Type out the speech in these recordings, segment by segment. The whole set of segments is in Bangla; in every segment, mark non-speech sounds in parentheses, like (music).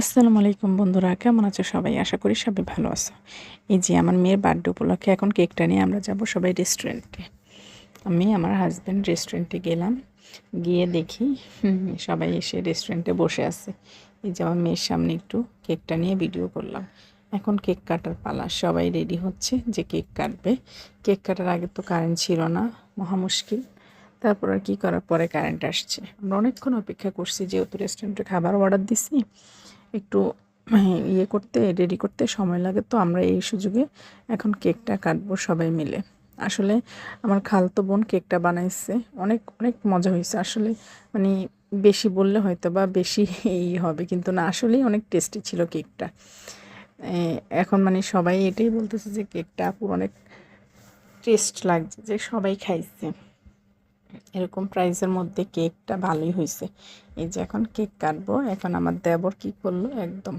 আসসালামু আলাইকুম বন্ধুরা, কেমন আছো সবাই? আশা করি সবাই ভালো আছো। এই যে আমার মেয়ের বার্থডে উপলক্ষে এখন কেকটা নিয়ে আমরা যাব সবাই রেস্টুরেন্টে। আমি আমার হাজব্যান্ড রেস্টুরেন্টে গেলাম, গিয়ে দেখি সবাই এসে রেস্টুরেন্টে বসে আছে। এই যে আমার মেয়ের সামনে একটু কেকটা নিয়ে ভিডিও করলাম। এখন কেক কাটার পালা, সবাই রেডি হচ্ছে যে কেক কাটবে। কেক কাটার আগে তো কারেন্ট ছিল না, মহা মুশকিল। তারপর আর কী করার? পরে কারেন্ট আসছে। আমরা অনেকক্ষণ অপেক্ষা করছি, যেহেতু রেস্টুরেন্টে খাবার অর্ডার দিছি একটু হ্যাঁ, ইয়ে করতে রেডি করতে সময় লাগে তো আমরা এই সুযোগে এখন কেকটা কাটবো সবাই মিলে। আসলে আমার খালতো বোন কেকটা বানাইছে অনেক অনেক মজা হয়েছে আসলে মানে বেশি বললে হয়তো বা বেশি এই হবে কিন্তু না আসলেই অনেক টেস্টি ছিল কেকটা। এখন মানে সবাই এটাই বলতেছে যে কেকটা আপুর অনেক টেস্ট লাগছে যে সবাই খাইছে। এরকম প্রাইসের মধ্যে কেকটা ভালোই হয়েছে এই যে এখন কেক কাটবো, এখন আমার দেবর কি করল একদম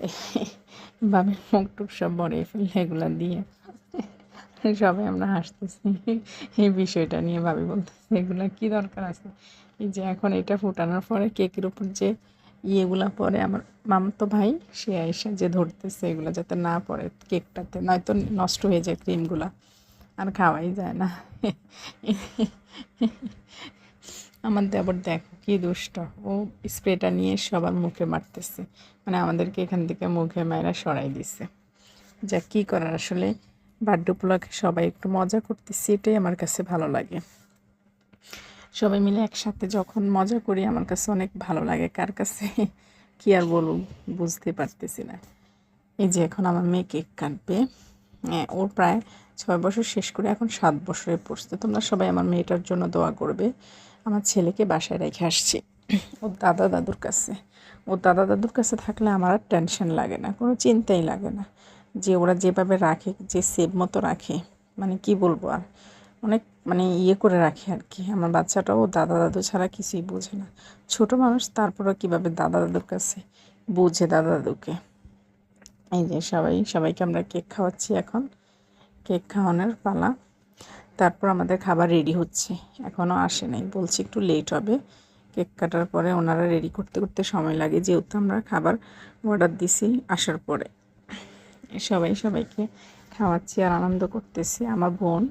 (laughs) বাবের মুখ টুক সব বড়ে ফেললে এগুলা দিয়ে। (laughs) সবাই আমরা হাসতেছি, এই বিষয়টা নিয়ে ভাবি বলতেছি, এগুলা কি দরকার আছে? এই যে এখন এটা ফুটানোর পরে কেকের উপর যে ইয়েগুলা পরে আমার মামাতো ভাই, সে এসে যে ধরতেছে এগুলো যাতে না পড়ে কেকটাতে নয়তো নষ্ট হয়ে যায় ক্রিমগুলা আর খাওয়াই যায় না। আমার দেবর দেখো কি দুষ্ট। ও স্প্রেটা নিয়ে সবার মুখে মারতেছে। মানে আমাদেরকে এখান থেকে মুখে মায়েরা সরাই দিছে। যা কি করার আসলে? বার্থডে উপলক্ষে সবাই একটু মজা করতেছি, এটাই আমার কাছে ভালো লাগে। সবাই মিলে একসাথে যখন মজা করি, আমার কাছে অনেক ভালো লাগে। কার কাছে? কি আর বলুন বুঝতে পারতেছি না। এই যে এখন আমার মেয়ে কেক কাটবে। ওর প্রায় ছয় বছর শেষ করে এখন সাত বছরে পড়ছে তোমরা সবাই আমার মেয়েটার জন্য দোয়া করবে। আমার ছেলেকে বাসায় রেখে আসছি। ওর দাদা দাদুর কাছে। ওর দাদা দাদুর কাছে থাকলে আমার আর টেনশন লাগে না, কোনো চিন্তাই লাগে না। যে ওরা যেভাবে রাখে, যে সেভ মতো রাখে মানে কি বলব আর? অনেক মানে ইয়ে করে রাখে আর কি। আমার বাচ্চাটাও ও দাদা দাদু ছাড়া কিছুই বোঝে না। ছোট মানুষ তারপরেও কীভাবে দাদা দাদুর কাছে বোঝে দাদা দাদুকে? এই যে সবাই, সবাইকে আমরা কেক খাওয়াচ্ছি এখন। কেক খাওয়ানোর পালা। তারপর আমাদের খাবার রেডি হচ্ছে। এখনও আসে নাই। বলছি একটু লেট হবে। কেক কাটার পরে ওনারা রেডি করতে করতে সময় লাগে। যেহেতু আমরা খাবার অর্ডার দিছি আসার পরে। সবাই সবাইকে খাওয়াচ্ছি আর আনন্দ করতেছি। আমার বোন,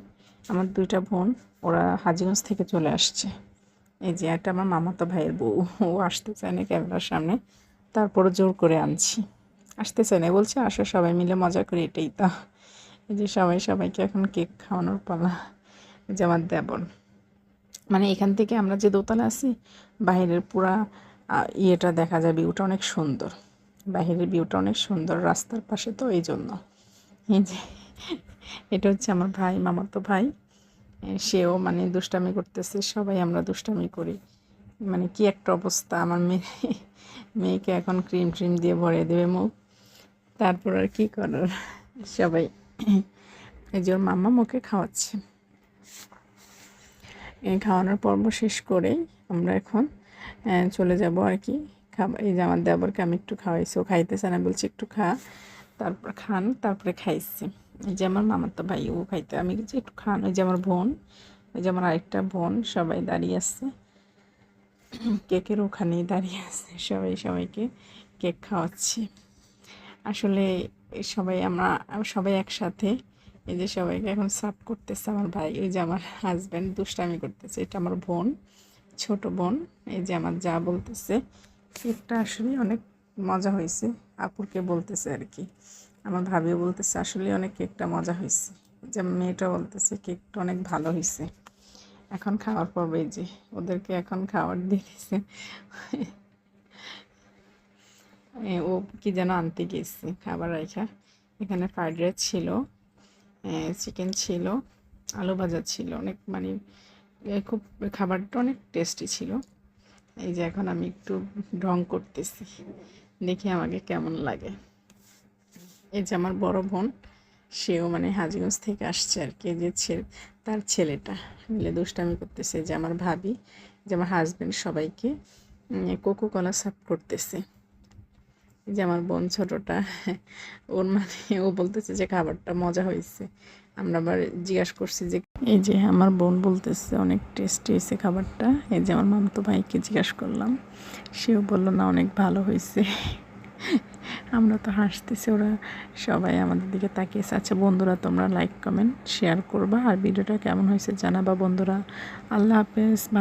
আমার দুইটা বোন, ওরা হাজিগঞ্জ থেকে চলে আসছে। এই যে একটা আমার মামাতো ভাইয়ের বউ। ও আসতে চায় না ক্যামেরার সামনে। তারপরে জোর করে আনছি। আসতে চায় না বলছে, আসো সবাই মিলে মজা করি। এটাই তো। এই যে সবাই সবাইকে এখন কেক খাওয়ানোর পালা। যে আমার দেবর মানে এখান থেকে আমরা যে দোতলা আছি বাইরের পুরা ইয়েটা দেখা যায়, ভিউটা অনেক সুন্দর। বাইরের ভিউটা অনেক সুন্দর রাস্তার পাশে তো, এই জন্য। এই যে, এটা হচ্ছে আমার ভাই, মামার তো ভাই। সেও মানে দুষ্টামি করতেছে, সবাই আমরা দুষ্টামি করি। মানে কি একটা অবস্থা, আমার মেয়ে, মেয়েকে এখন ক্রিম ট্রিম দিয়ে ভরে দেবে মুখ। তারপর আর কি করার? সবাই এই যে ওর মুখে খাওয়াচ্ছে। এই খাওয়ানোর পর্ব শেষ করেই আমরা এখন চলে যাব আর কি। খাবার এই যে আমার দেবরকে আমি একটু খাওয়াইছি। ও খাইতেছে না, বলছি একটু খা। তারপর খান, তারপরে খাইছি। এই যে আমার মামার তো ভাই, ও খাইতে আমি যে একটু খান, ওই যে আমার বোন, ওই যে আমার আরেকটা বোন, সবাই দাঁড়িয়ে আছে। কেকের ওখানেই দাঁড়িয়ে আছে সবাই, সবাইকে কেক খাওয়াচ্ছি। আসলে সবাই আমরা সবাই একসাথে এই যে সবাইকে এখন সার্ভ করতেছে আমার ভাই ওই যে আমার হাজব্যান্ড দুষ্টামি করতেছে এটা আমার বোন ছোট বোন এই যে আমার যা বলতেছে কেকটা আসলে অনেক মজা হয়েছে আপুরকে বলতেছে আর কি। আমার ভাবিও বলতেছে আসলে অনেক কেকটা মজা হয়েছে। যে মেয়েটা বলতেছে কেকটা অনেক ভালো হয়েছে। এখন খাওয়ার পর এই যে ওদেরকে এখন খাবার দিয়ে দিছে এ, ও কি যেন আনতে গেছে, খাবার রাখা। এখানে ফ্রাইড রাইস ছিল চিকেন ছিল, আলু ভাজা ছিল, অনেক মানে খুব খাবারটা অনেক টেস্টি ছিল। এই যে এখন আমি একটু ঢং করতেছি, দেখি আমাকে কেমন লাগে। এই যে আমার বড় বোন, সেও মানে হাজিগঞ্জ থেকে আসছে আর কি যে ছেলে তার ছেলেটা মিলে দুষ্টামি করতেছে। যে আমার ভাবি, যে আমার হাজব্যান্ড সবাইকে কোকো কলা সার্ভ করতেছে। যে আমার বোন ছোটটা, ওর মানে ও বলতেছে যে খাবারটা মজা হয়েছে। আমরা আবার জিজ্ঞাসা করছি যে, এই যে আমার বোন বলতেছে অনেক টেস্টি হয়েছে খাবারটা। এই যে আমার মামতো ভাইকে জিজ্ঞাসা করলাম, সেও বলল, না, অনেক ভালো হয়েছে। আমরা তো হাসতেছি, ওরা সবাই আমাদের দিকে তাকিয়েছে আচ্ছা বন্ধুরা, তোমরা লাইক কমেন্ট শেয়ার করবা। আর ভিডিওটা কেমন হয়েছে জানাবা বন্ধুরা। আল্লাহ হাফেজ, ভালো